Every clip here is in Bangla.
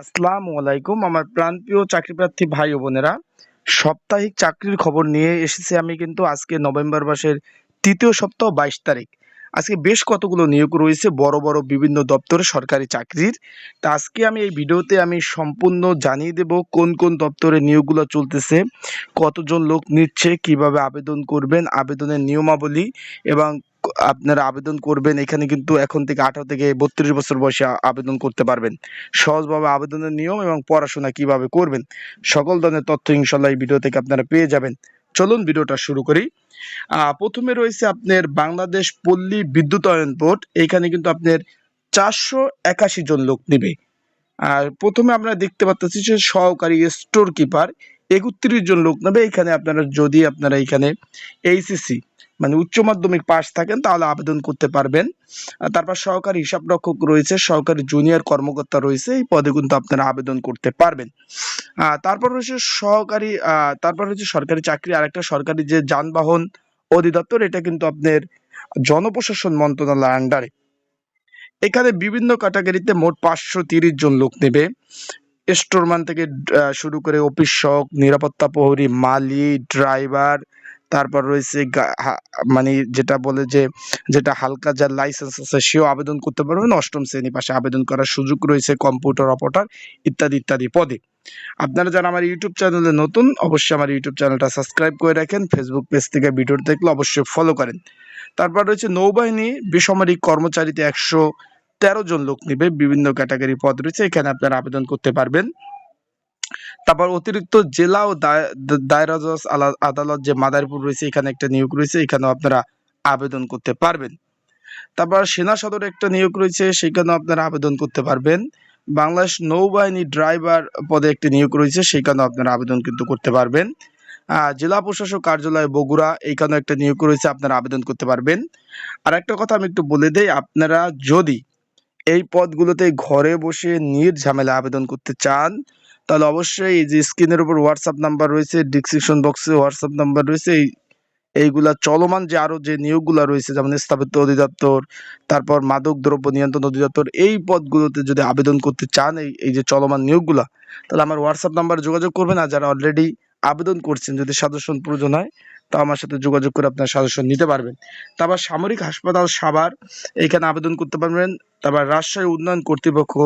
আসসালামু আলাইকুম। আমার প্রাণপ্রিয় চাকরিপ্রার্থী ভাই ও বোনেরা, সাপ্তাহিক চাকরির খবর নিয়ে এসেছি আমি কিন্তু আজকে নভেম্বর মাসের তৃতীয় সপ্তাহ, বাইশ তারিখ। আজকে বেশ কতগুলো নিয়োগ রয়েছে, বড় বড় বিভিন্ন দপ্তরে সরকারি চাকরির। তা আজকে আমি এই ভিডিওতে আমি সম্পূর্ণ জানিয়ে দেব কোন কোন দপ্তরে নিয়োগগুলো চলতেছে, কতজন লোক নিচ্ছে, কীভাবে আবেদন করবেন, আবেদনের নিয়মাবলী এবং আপনারা আবেদন করবেন, এখানে কিন্তু এখন থেকে আঠারো থেকে বত্রিশ বছর বয়সে আবেদন করতে পারবেন। সহজভাবে আবেদনের নিয়ম এবং পড়াশোনা কীভাবে করবেন, সকল ধরনের তথ্য ইনশাল্লাহ এই ভিডিও থেকে আপনারা পেয়ে যাবেন। চলুন ভিডিওটা শুরু করি। প্রথমে রয়েছে আপনার বাংলাদেশ পল্লী বিদ্যুতায়ন বোর্ড। এখানে কিন্তু আপনার চারশো একাশি জন লোক নেবে। আর প্রথমে আমরা দেখতে পাচ্ছি যে সহকারী স্টোর কিপার একত্রিশ জন লোক নেবে। এখানে আপনারা যদি আপনারা এখানে এইচএসসি মানে উচ্চ মাধ্যমিক পাস থাকেন, তাহলে আবেদন করতে পারবেন। তারপর সহকারী হিসাব রক্ষক রয়েছে, সহকারী জুনিয়র কর্মকর্তা রয়েছে, এই পদে কিন্তু আপনারা আবেদন করতে পারবেন। তারপর রয়েছে সহকারী তারপর হচ্ছে সরকারি চাকরি, আরেকটা সরকারি যে যানবাহন অধিদপ্তর, এটা কিন্তু আপনার জনপ্রশাসন মন্ত্রণালয় আন্ডারে এখানে বিভিন্ন ক্যাটাগরিতে মোট পাঁচশো তিরিশ জন লোক নেবে। স্টোরম্যান থেকে শুরু করে অফিস সহক নিরাপত্তা প্রহরী মালি ড্রাইভার তারপর রয়েছে মানে যেটা বলে যে, যেটা হালকা যার লাইসেন্স আছে, সেও আবেদন করতে পারবেন অষ্টম শ্রেণি পাশে আবেদন করার সুযোগ রয়েছে কম্পিউটার অপারেটর ইত্যাদি ইত্যাদি পদে। আপনারা যারা আমার ইউটিউব চ্যানেলে নতুন, অবশ্যই আমার ইউটিউব চ্যানেলটা সাবস্ক্রাইব করে রাখেন। ফেসবুক পেজ থেকে ভিডিও দেখলে অবশ্যই ফলো করেন। তারপর রয়েছে নৌবাহিনী, বেসামরিক কর্মচারীতে একশো তেরো জন লোক নেবে। বিভিন্ন ক্যাটাগরি পদ রয়েছে। এখানে আপনারা আবেদন করতে পারবেন। তারপর অতিরিক্ত জেলা ও দায়- দায়রা জজ আদালত যে মাদারীপুর রয়েছে, এখানে একটা নিয়োগ রয়েছে, এখানেও আপনারা আবেদন করতে পারবেন। তারপর সেনা সদরে একটা নিয়োগ রয়েছে, সেখানেও আপনারা আবেদন করতে পারবেন। বাংলাদেশ নৌবাহিনী ড্রাইভার পদে একটি নিয়োগ রয়েছে, সেখানেও আপনারা আবেদন কিন্তু করতে পারবেন। জেলা প্রশাসক কার্যালয় বগুড়া এইখানেও একটা নিয়োগ রয়েছে, আপনারা আবেদন করতে পারবেন। আর একটা কথা আমি একটু বলে দেই, আপনারা যদি এই পদগুলোতে ঘরে বসে নির্ঝামেলা আবেদন করতে চান তাহলে অবশ্যই এই যে স্ক্রিনের উপর হোয়াটসঅ্যাপ নাম্বার রয়েছে ডিসক্রিপশন বক্সে হোয়াটসঅ্যাপ নাম্বার রয়েছে, এই, এইগুলা চলমান যে আরও যে নিয়োগগুলো রয়েছে, যেমন স্থাপিত অধিদপ্তর, তারপর মাদক দ্রব্য নিয়ন্ত্রণ অধিদপ্তর, এই পদগুলোতে যদি আবেদন করতে চান, এই এই যে চলমান নিয়োগগুলা, তাহলে আমার হোয়াটসঅ্যাপ নাম্বারে যোগাযোগ করবেন, আর যারা অলরেডি আবেদন করছেন যদি সাজেশন প্রয়োজন হয়, তো আমার সাথে যোগাযোগ করে আপনার সাজেশন নিতে পারবেন। তারপর সামরিক হাসপাতাল সাভার, এখানে আবেদন করতে পারবেন। তারপর রাজশাহী উন্নয়ন কর্তৃপক্ষ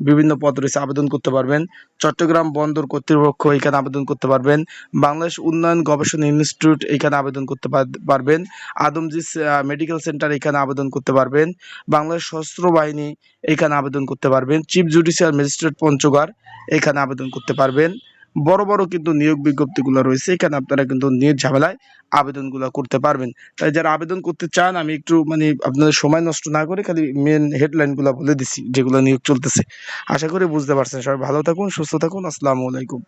বিভিন্ন পদ রয়েছে, আবেদন করতে পারবেন। চট্টগ্রাম বন্দর কর্তৃপক্ষ এখানে আবেদন করতে পারবেন। বাংলাদেশ উন্নয়ন গবেষণা ইনস্টিটিউট এখানে আবেদন করতে পার- পারবেন। আদমজি মেডিকেল সেন্টার এখানে আবেদন করতে পারবেন। বাংলাদেশ সশস্ত্র বাহিনী এখানে আবেদন করতে পারবেন। চিফ জুডিশিয়াল ম্যাজিস্ট্রেট পঞ্চগড় এখানে আবেদন করতে পারবেন। বড় বড় কিন্তু নিয়োগ বিজ্ঞপ্তিগুলো রয়েছে, এখানে আপনারা কিন্তু নিয়োগ ঝামেলায় আবেদনগুলো করতে পারবেন। তাই যারা আবেদন করতে চান, আমি একটু মানে আপনাদের সময় নষ্ট না করে খালি মেন হেডলাইনগুলো বলে দিছি, যেগুলো নিয়োগ চলতেছে। আশা করি বুঝতে পারছেন। সবাই ভালো থাকুন, সুস্থ থাকুন, আসসালামু আলাইকুম।